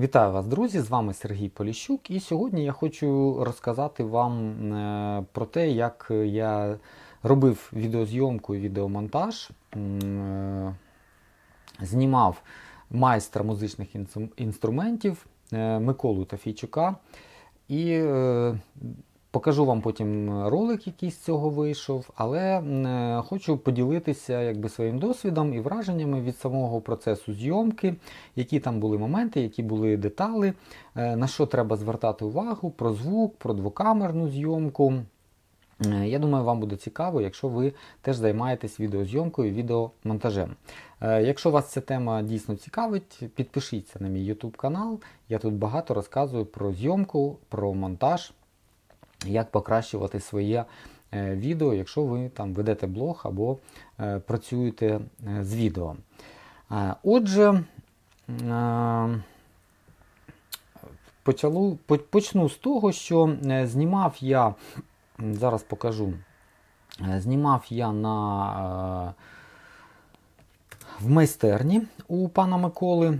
Вітаю вас, друзі! З вами Сергій Поліщук, і сьогодні я хочу розказати вам е, про те, як я робив відеозйомку і відеомонтаж, е, знімав майстра музичних інструментів е, Миколу Тафійчука. І покажу вам потім ролик, який з цього вийшов, але е, хочу поділитися якби, своїм досвідом і враженнями від самого процесу зйомки, які там були моменти, які були деталі, е, на що треба звертати увагу, про звук, про двокамерну зйомку. Е, Я думаю, вам буде цікаво, якщо ви теж займаєтесь відеозйомкою, відеомонтажем. Е, Якщо вас ця тема дійсно цікавить, підпишіться на мій YouTube канал. Я тут багато розказую про зйомку, про монтаж, як покращувати своє е, відео, якщо ви там ведете блог або е, працюєте е, з відео. Отже, почалу, почну з того, що знімав я, зараз покажу, знімав я на, в майстерні у пана Миколи.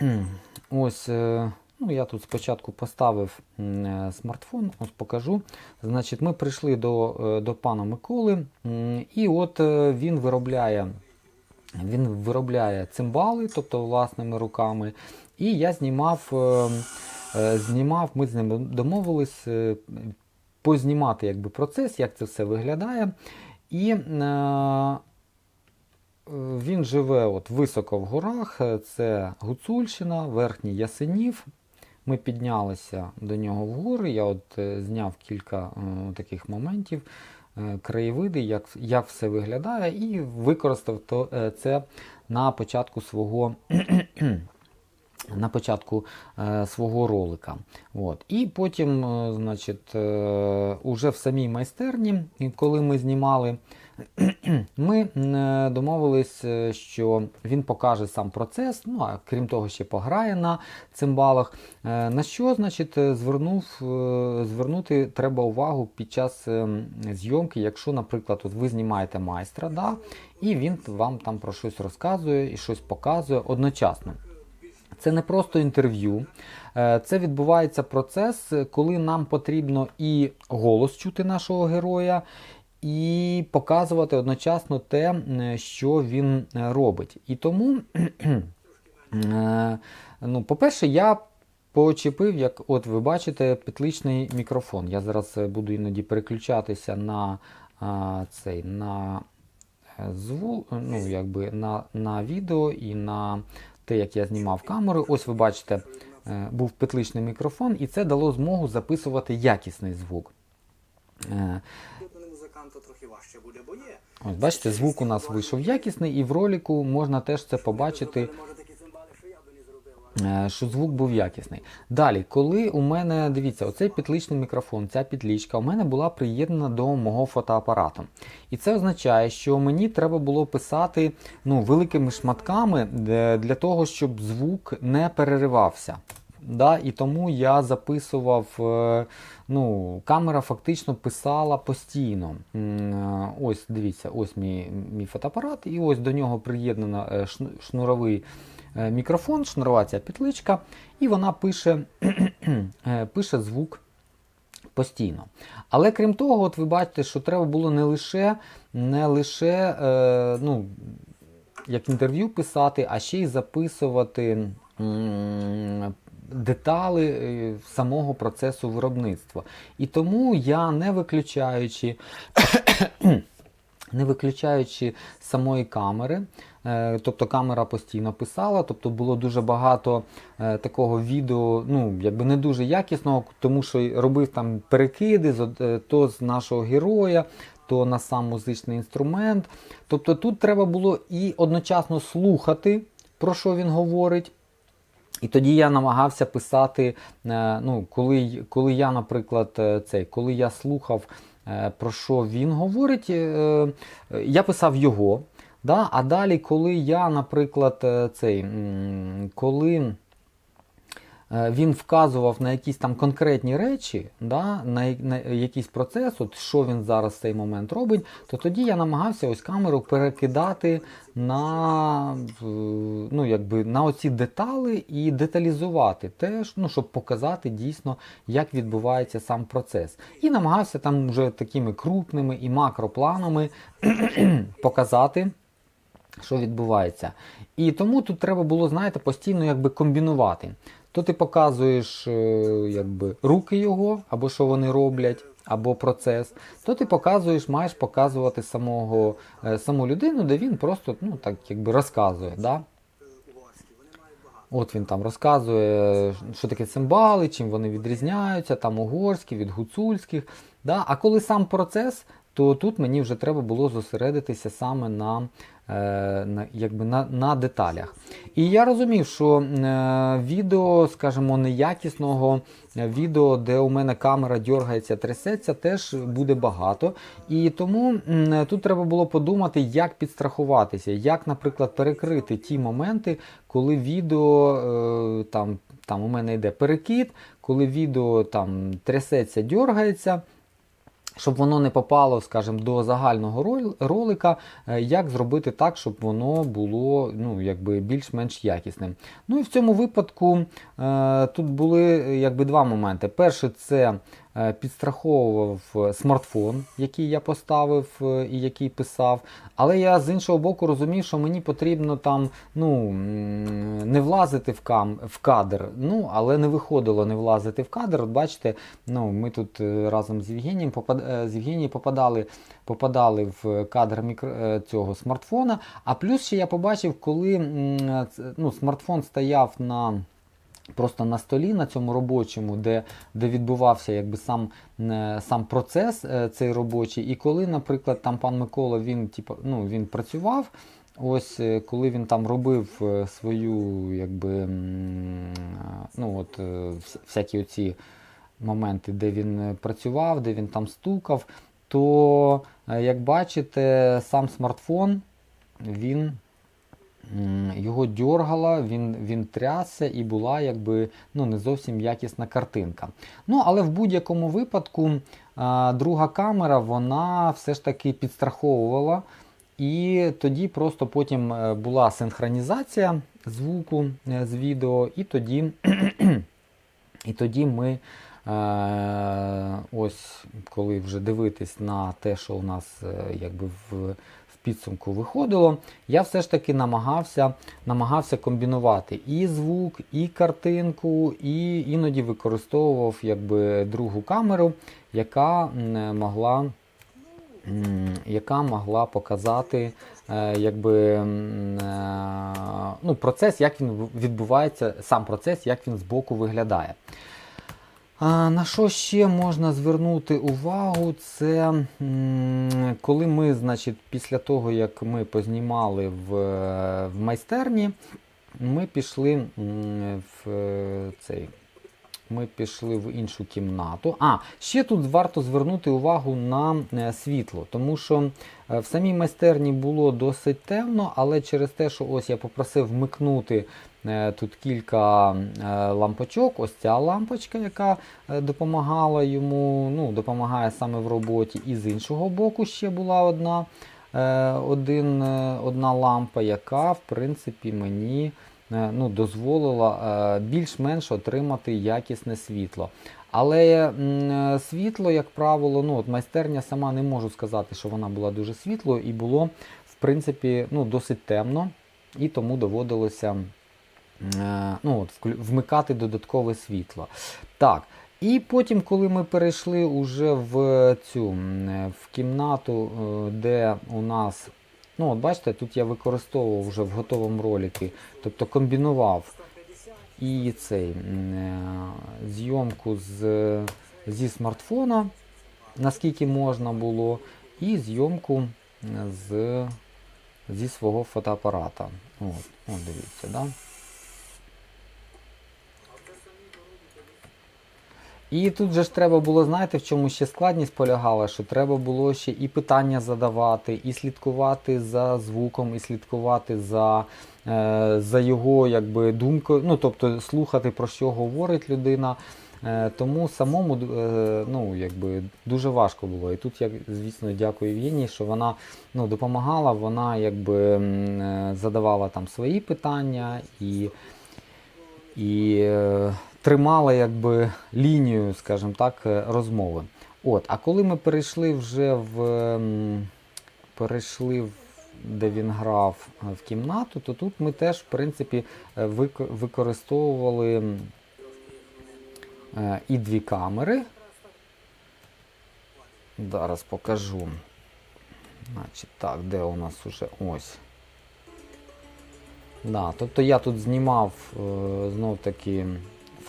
Ось, ну, я тут спочатку поставив е, смартфон, ось покажу. Значить, ми прийшли до, е, до пана Миколи, і от е, він виробляє. Він виробляє цимбали, тобто власними руками. І я знімав, знімав ми з ним домовились познімати якби, процес, як це все виглядає. І він живе от високо в горах, це Гуцульщина, Верхній Ясенів. Ми піднялися до нього в гори. Я от е, зняв кілька е, таких моментів, е, краєвиди, як, як все виглядає, і використав то, це на початку свого. На початку свого ролика. От. І потім, значить, уже в самій майстерні, коли ми знімали, ми е, домовились, е, що він покаже сам процес, ну а крім того, ще пограє на цимбалах. Е, На що, значить, звернув, звернути треба увагу під час зйомки, якщо, наприклад, от ви знімаєте майстра, да, і він вам там про щось розказує і щось показує одночасно. Це не просто інтерв'ю, це відбувається процес, коли нам потрібно і голос чути нашого героя, і показувати одночасно те, що він е, робить. І тому, е, ну, по-перше, я почепив, як от ви бачите, петличний мікрофон. Я зараз е, буду іноді переключатися на цей на звук, ну, якби на, на відео і на те, як я знімав камеру. Ось ви бачите, був петличний мікрофон, і це дало змогу записувати якісний звук. Ось бачите, звук у нас вийшов якісний, і в ролику можна теж це побачити. Е, що звук був якісний. Далі, коли у мене, дивіться, оцей петличний мікрофон, ця петлічка у мене була приєднана до мого фотоапарату. І це означає, що мені треба було писати ну, великими шматками для того, щоб звук не переривався. Да, і тому я записував, е, ну, камера фактично писала постійно. Е, Ось, дивіться, ось мій, мій фотоапарат, і ось до нього приєднано е, шнуровий мікрофон, шнурова ця петличка, і вона пише, пише звук постійно. Але крім того, от ви бачите, що треба було не лише, не лише е, ну, як інтерв'ю писати, а ще й записувати детали е, самого процесу виробництва. І тому я, не виключаючи не виключаючи самої камери. е, Тобто камера постійно писала, тобто було дуже багато е, такого відео, ну якби не дуже якісного, тому що робив там перекиди з то з нашого героя, то на сам музичний інструмент. Тобто тут треба було і одночасно слухати, про що він говорить. І тоді я намагався писати, е, ну, коли, коли я, наприклад, е, цей, коли я слухав, е, про що він говорить, я писав його. Да? А далі, коли я, наприклад, цей, коли він вказував на якісь там конкретні речі, да, на, на якийсь процес, от що він зараз в цей момент робить, то тоді я намагався ось камеру перекидати на, е, ну, якби, на оці деталі і деталізувати теж, ну, щоб показати дійсно, як відбувається сам процес. І намагався там вже такими крупними і макропланами показати що відбувається. І тому тут треба було, знаєте, постійно якби комбінувати. То ти показуєш е, якби, руки його, або що вони роблять, або процес, то ти показуєш, маєш показувати самого, е, саму людину, де він просто ну, так, якби розказує. Да? От він там розказує, що таке цимбали, чим вони відрізняються, там угорські від гуцульських. Да? А коли сам процес, то тут мені вже треба було зосередитися саме на, е, на, якби на, на деталях. І я розумів, що е, відео, скажімо, неякісного е, відео, де у мене камера дергається, трясеться, теж буде багато. І тому м, тут треба було подумати, як підстрахуватися, як, наприклад, перекрити ті моменти, коли відео е, там, там у мене йде перекид, коли відео там трясеться, дергається. Щоб воно не попало, скажімо, до загального ролика, е, як зробити так, щоб воно було ну, більш-менш якісним. Ну і в цьому випадку е, тут були е, якби два моменти. Перше, це підстраховував е, смартфон, який я поставив е, і який писав. Але я з іншого боку розумів, що мені потрібно там ну, не влазити в, кам, в кадр. Ну, але не виходило не влазити в кадр. От бачите, ну, ми тут е, разом з Євгенієм е, з Євгенією попадали, попадали в кадр мікро... е, цього смартфона. А плюс ще я побачив, коли ну, смартфон стояв на. Просто на столі на цьому робочому, де, де відбувався якби сам, е, сам процес е, цей робочий. І коли, наприклад, там пан Микола він, типу, ну, він працював, ось е, коли він там робив свою, якби, ну, от, всякі оці моменти, де він працював, де він там стукав, то, як бачите, сам смартфон він його дьоргало, він, він трясся і була якби ну, не зовсім якісна картинка. Ну, але в будь-якому випадку друга камера вона все ж таки підстраховувала. І тоді просто потім е, була синхронізація звуку е, з відео, і тоді, і тоді ми. Е, ось коли вже дивитись на те, що у нас якби в підсумку виходило, я все ж таки намагався, намагався комбінувати і звук, і картинку, і іноді використовував якби другу камеру, яка могла яка могла показати е, якби, е, ну, процес, як він відбувається, сам процес, як він збоку виглядає. На що ще можна звернути увагу? Це коли ми, значить, після того, як ми познімали в, в майстерні, ми пішли в е, цей. Ми пішли в іншу кімнату. А, ще тут варто звернути увагу на е, світло, тому що е, в самій майстерні було досить темно, але через те, що ось я попросив вмикнути е, тут кілька лампочок, ось ця лампочка, яка допомагала йому, ну, допомагає саме в роботі, і з іншого боку ще була одна, один, одна лампа, яка, в принципі, мені ну, дозволила е, більш-менш отримати якісне світло. Але е, світло, як правило, ну, от майстерня сама не можу сказати, що вона була дуже світлою, і було, в принципі, ну, досить темно, і тому доводилося е, ну, от, вмикати додаткове світло. Так. І потім, коли ми перейшли уже в цю е, в кімнату, е, де у нас, ну от бачите, тут я використовував вже в готовому ролики, тобто комбінував і цей е, зйомку з, зі смартфона, наскільки можна було, і зйомку з, зі свого фотоапарата. От, от дивіться, да? І тут же ж треба було, знаєте, в чому ще складність полягала, що треба було ще і питання задавати, і слідкувати за звуком, і слідкувати за е, за його якби, думкою, ну тобто слухати про що говорить людина. Е, Тому самому е, ну, якби, дуже важко було. І тут я, звісно, дякую Євгенії, що вона ну, допомагала, вона якби, е, задавала там свої питання і, і е, тримала якби, лінію, скажімо так, е, розмови. От, а коли ми перейшли вже в перейшли в де він грав е, в кімнату, то тут ми теж, в принципі, е, використовували і дві камери. Зараз покажу. Значить, так, де у нас уже ось. Да, тобто я тут знімав знов таки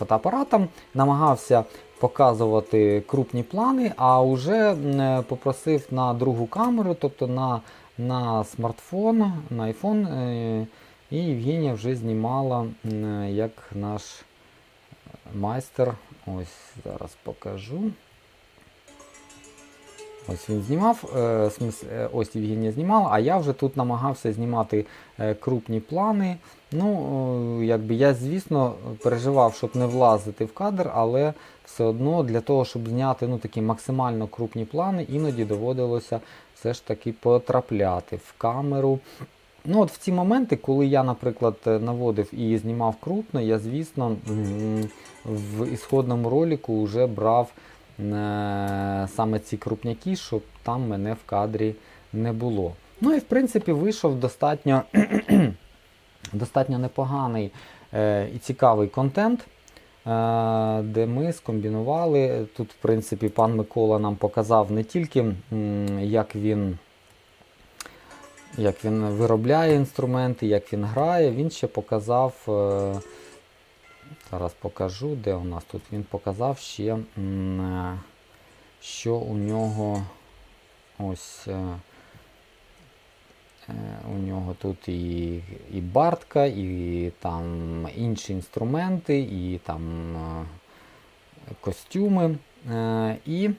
фотоапаратом, намагався показувати крупні плани, а вже е, попросив на другу камеру, тобто на, на смартфон, на iPhone, е, і Євгенія вже знімала е, як наш майстер. Ось зараз покажу. Ось він знімав, е, е, ось Євгенія знімала, а я вже тут намагався знімати е, крупні плани. Ну, якби я, звісно, переживав, щоб не влазити в кадр, але все одно для того, щоб зняти ну, такі максимально крупні плани, іноді доводилося все ж таки потрапляти в камеру. Ну, от в ці моменти, коли я, наприклад, наводив і знімав крупно, я, звісно, в ісходному ролику вже брав саме ці крупняки, щоб там мене в кадрі не було. Ну і в принципі вийшов достатньо, достатньо непоганий е, і цікавий контент, е, де ми скомбінували. Тут, в принципі, пан Микола нам показав не тільки як він. Як він виробляє інструменти, як він грає, він ще показав. е, Зараз покажу, де у нас тут. Він показав ще, е, що у нього ось е, е, у нього тут і, і бартка, і там інші інструменти, і там костюми. І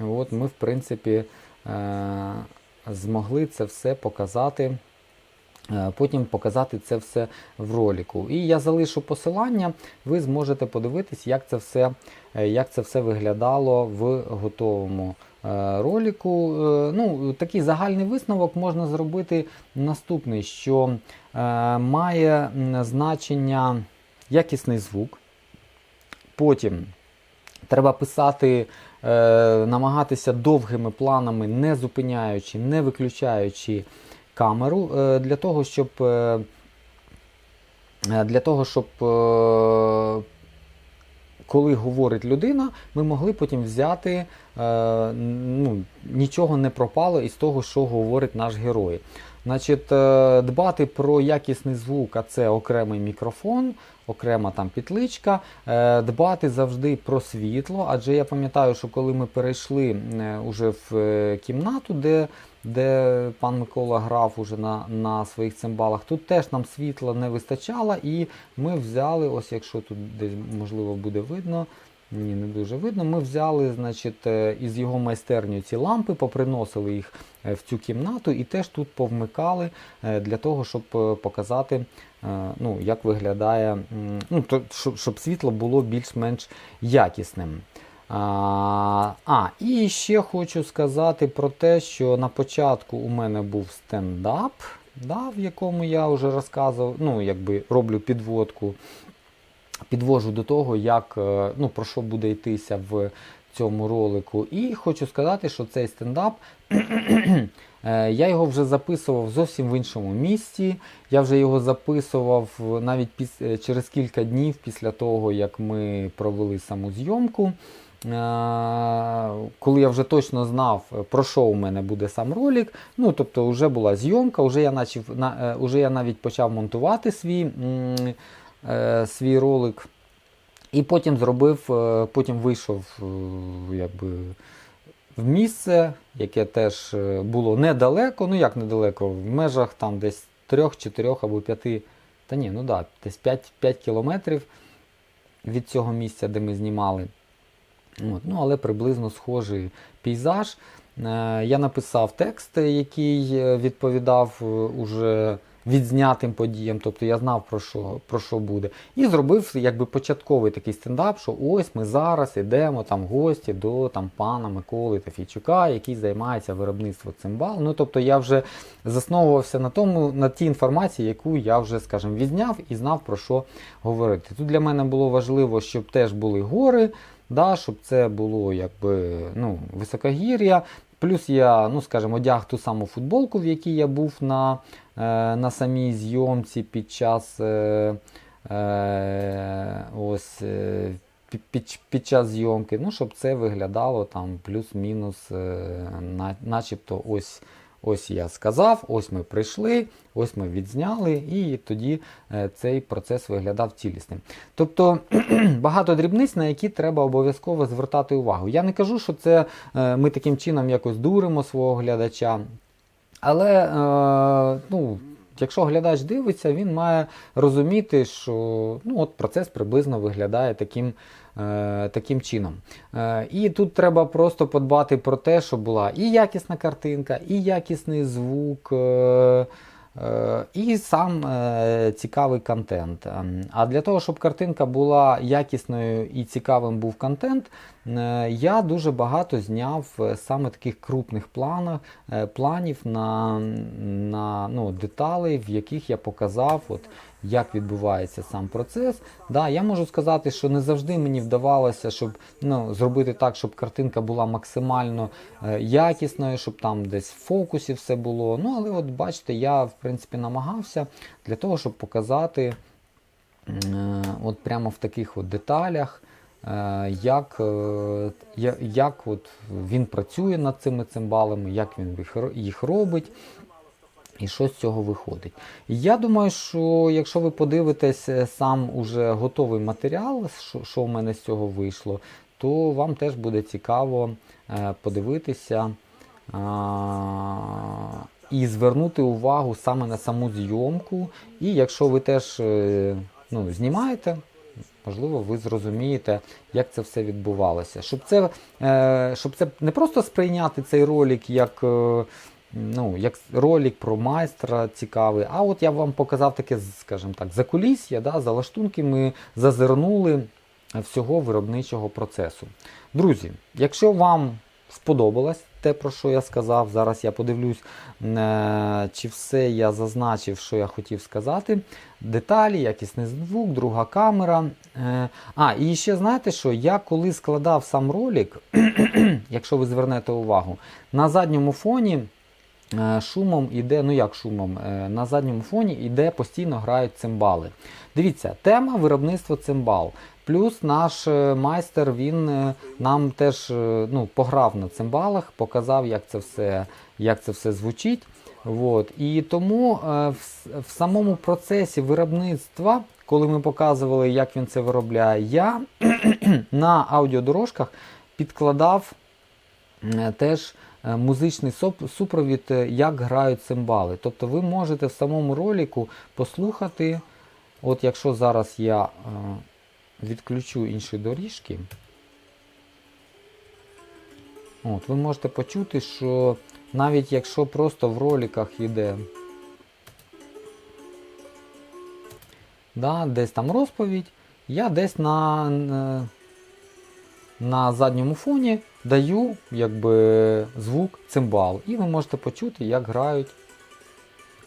от ми, в принципі, змогли це все показати. Е, Потім показати це все в ролику. І я залишу посилання, ви зможете подивитись, як це все, е, як це все виглядало в готовому е, ролику. Е, Ну, такий загальний висновок можна зробити наступний, що має значення якісний звук. Потім треба писати, намагатися довгими планами, не зупиняючи, не виключаючи камеру е, для того, щоб е, е, для того, щоб коли говорить людина, ми могли потім взяти, ну, нічого не пропало із того, що говорить наш герой. Значить, дбати про якісний звук, а це окремий мікрофон, окрема там петличка, е, дбати завжди про світло, адже я пам'ятаю, що коли ми перейшли уже в кімнату, де, де пан Микола грав уже на, на своїх цимбалах, тут теж нам світла не вистачало, і ми взяли, ось якщо тут десь можливо буде видно. Ні, не дуже видно. Ми взяли, значить, е, із його майстерні ці лампи, поприносили їх е, в цю кімнату і теж тут повмикали е, для того, щоб показати, ну, як виглядає, ну, щоб світло було більш-менш якісним. А, а, і ще хочу сказати про те, що на початку у мене був стендап, да, в якому я вже розказував, ну, якби роблю підводку підвожу до того, як, е, ну, про що буде йтися в цьому ролику. І хочу сказати, що цей стендап. е, Я його вже записував зовсім в іншому місці. Я вже його записував навіть піс- е, через кілька днів після того, як ми провели саму зйомку. Е, Коли я вже точно знав, е, про що у мене буде сам ролик. Ну, тобто, вже була зйомка, вже я, начав, на, е, вже я навіть почав монтувати свій, е, свій ролик. І потім зробив, е, потім вийшов е, якби, в місце, яке теж е, було недалеко, ну як недалеко, в межах там десь 3, 4 або 5, та ні, ну да, десь 5, 5 кілометрів від цього місця, де ми знімали. От, ну, але приблизно схожий пейзаж. Е, Я написав текст, який е, відповідав е, уже відзнятим подіям, тобто я знав про що, про що буде. І зробив якби початковий такий стендап, що ось ми зараз йдемо там гості до там пана Миколи Тафійчука, який займається виробництвом цимбал. Ну тобто я вже засновувався на тому, на тій інформації, яку я вже, скажімо, відзняв і знав про що говорити. Тут для мене було важливо, щоб теж були гори, да, щоб це було якби ну, високогір'я. Плюс я, ну скажімо, одяг ту саму футболку, в якій я був на, е, на самій зйомці під час е, е, ось, е, під, під, час зйомки, ну, щоб це виглядало там плюс-мінус, е, на, начебто ось. Ось я сказав, ось ми прийшли, ось ми відзняли, і тоді е, цей процес виглядав цілісним. Тобто багато дрібниць, на які треба обов'язково звертати увагу. Я не кажу, що це е, ми таким чином якось дуримо свого глядача. Але е, ну, якщо глядач дивиться, він має розуміти, що ну, от процес приблизно виглядає таким, таким чином. Е, і тут треба просто подбати про те, щоб була і якісна картинка, і якісний звук. Е, І сам е, цікавий контент. Ем, А для того, щоб картинка була якісною і цікавим був контент, е, я дуже багато зняв саме таких крупних планах, е, планів на, на ну, деталей, в яких я показав, от, як відбувається сам процес. Да, я можу сказати, що не завжди мені вдавалося, щоб ну, зробити так, щоб картинка була максимально якісною, щоб там десь в фокусі все було. Ну, але от бачите, я в принципі намагався для того, щоб показати е, от прямо в таких от деталях. е, Як, е, як от він працює над цими цимбалами, як він їх робить, і що з цього виходить. І Я думаю, що якщо ви подивитесь сам уже готовий матеріал, що, в мене з цього вийшло, то вам теж буде цікаво подивитися і звернути увагу саме на саму зйомку. І якщо ви теж е, ну, знімаєте, можливо, ви зрозумієте, як це все відбувалося. Щоб це, е, щоб це не просто сприйняти цей ролик як. е, Ну, як ролик про майстра цікавий. А от я вам показав таке, скажімо так, закулісся, да, залаштунки ми зазирнули всього виробничого процесу. Друзі, якщо вам сподобалось те, про що я сказав, зараз я подивлюсь, е, чи все я зазначив, що я хотів сказати. Деталі, якісний звук, друга камера. Е, А, і ще знаєте що? Я коли складав сам ролик, якщо ви звернете увагу, на задньому фоні. Е, Шумом іде, ну як шумом, на задньому фоні іде постійно грають цимбали. Дивіться, тема виробництва цимбал. Плюс наш е, майстер він е, нам теж е, ну, пограв на цимбалах, показав, як це все, як це все звучить. От. І тому в, самому процесі виробництва, коли ми показували, як він це виробляє, я на аудіодорожках підкладав теж музичний супровід, як грають цимбали. Тобто ви можете в самому ролику послухати, от якщо зараз я відключу інші доріжки, от, ви можете почути, що навіть якщо просто в роликах йде да, десь там розповідь, я десь на, на, на задньому фоні даю якби, звук цимбал. І ви можете почути, як грають,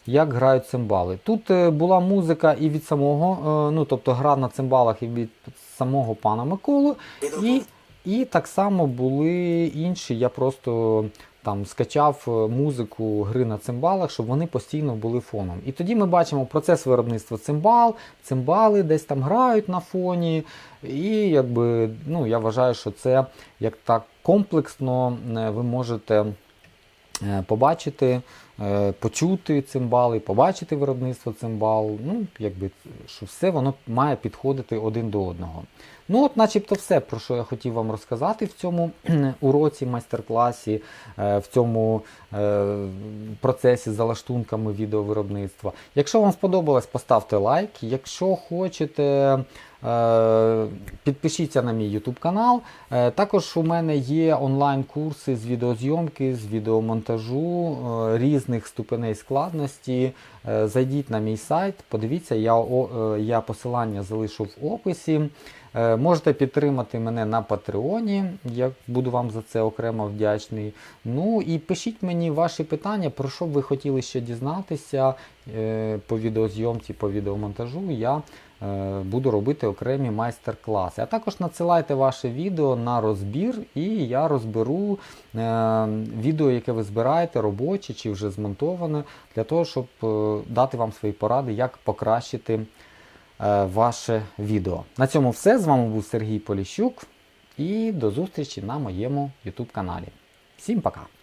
як грають цимбали. Тут е, була музика і від самого, е, ну тобто гра на цимбалах і від самого пана Миколу. І, і так само були інші. Я просто там скачав е, музику гри на цимбалах, щоб вони постійно були фоном. І тоді ми бачимо процес виробництва цимбал, цимбали десь там грають на фоні. І якби, ну, я вважаю, що це як так комплексно ви можете побачити, почути цимбали, побачити виробництво цимбал. Ну, якби, що все воно має підходити один до одного. Ну, от, начебто, все, про що я хотів вам розказати в цьому уроці, майстер-класі, е, в цьому е, процесі з залаштунками відеовиробництва. Якщо вам сподобалось, поставте лайк. Якщо хочете. Е, Підпишіться на мій YouTube канал. Е, Також у мене є онлайн-курси з відеозйомки, з відеомонтажу е, різних. Різних ступеней складності. Е, Зайдіть на мій сайт, подивіться, я, е, я посилання залишу в описі. Е, Можете підтримати мене на Патреоні, я буду вам за це окремо вдячний. Ну і пишіть мені ваші питання, про що б ви хотіли ще дізнатися по відеозйомці, по відеомонтажу. Я буду робити окремі майстер-класи. А також надсилайте ваше відео на розбір, і я розберу е, відео, яке ви збираєте, робоче чи вже змонтоване, для того, щоб е, дати вам свої поради, як покращити е, ваше відео. На цьому все. З вами був Сергій Поліщук і до зустрічі на моєму YouTube каналі. Всім пока!